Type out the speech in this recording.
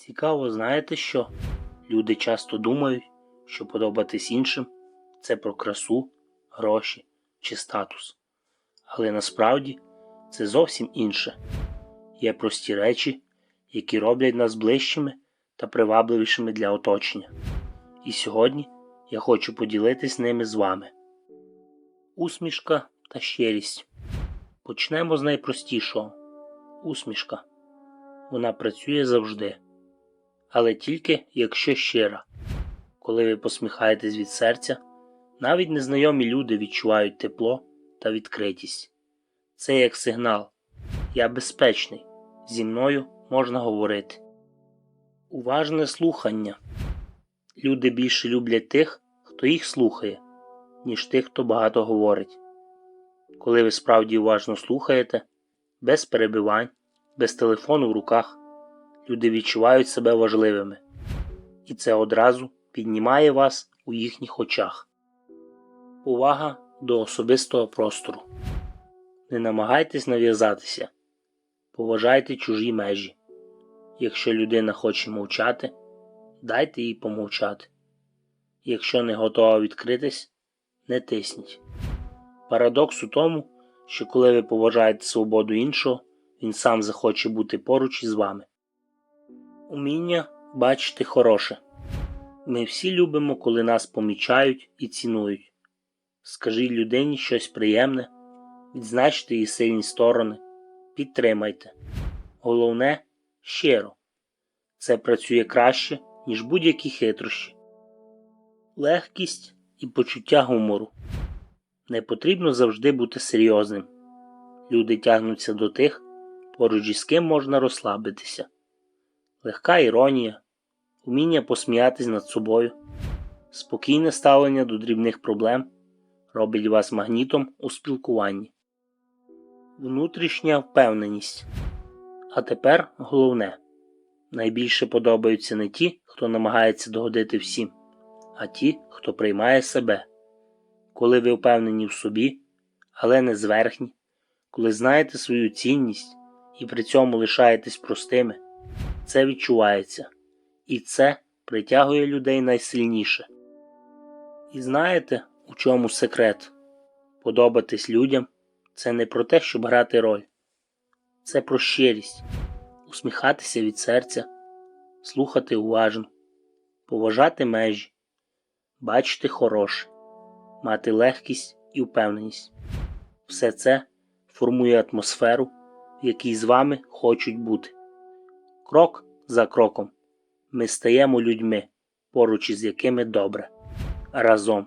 Цікаво, знаєте що? Люди часто думають, що подобатись іншим це про красу, гроші чи статус. Але насправді це зовсім інше. Є прості речі, які роблять нас ближчими та привабливішими для оточення. І сьогодні я хочу поділитись ними з вами. Усмішка та щирість. Почнемо з найпростішого. Усмішка. Вона працює завжди. Але тільки якщо щира. Коли ви посміхаєтесь від серця, навіть незнайомі люди відчувають тепло та відкритість. Це як сигнал. Я безпечний. Зі мною можна говорити. Уважне слухання. Люди більше люблять тих, хто їх слухає, ніж тих, хто багато говорить. Коли ви справді уважно слухаєте, без перебивань, без телефону в руках, люди відчувають себе важливими, і це одразу піднімає вас у їхніх очах. Увага до особистого простору. Не намагайтесь нав'язатися, поважайте чужі межі. Якщо людина хоче мовчати, дайте їй помовчати. Якщо не готова відкритись, не тисніть. Парадокс у тому, що коли ви поважаєте свободу іншого, він сам захоче бути поруч із вами. Уміння бачити хороше. Ми всі любимо, коли нас помічають і цінують. Скажіть людині щось приємне, відзначте її сильні сторони, підтримайте. Головне щиро. Це працює краще, ніж будь-які хитрощі. Легкість і почуття гумору. Не потрібно завжди бути серйозним. Люди тягнуться до тих, поруч із ким можна розслабитися. Легка іронія, уміння посміятись над собою, спокійне ставлення до дрібних проблем робить вас магнітом у спілкуванні. Внутрішня впевненість. А тепер головне. Найбільше подобаються не ті, хто намагається догодити всім, а ті, хто приймає себе. Коли ви впевнені в собі, але не зверхні, коли знаєте свою цінність і при цьому лишаєтесь простими, це відчувається, і це притягує людей найсильніше. І знаєте, у чому секрет? Подобатись людям це не про те, щоб грати роль, це про щирість, усміхатися від серця, слухати уважно, поважати межі, бачити хороше, мати легкість і впевненість. Все це формує атмосферу, в якій з вами хочуть бути. Крок за кроком ми стаємо людьми, поруч із якими добре разом.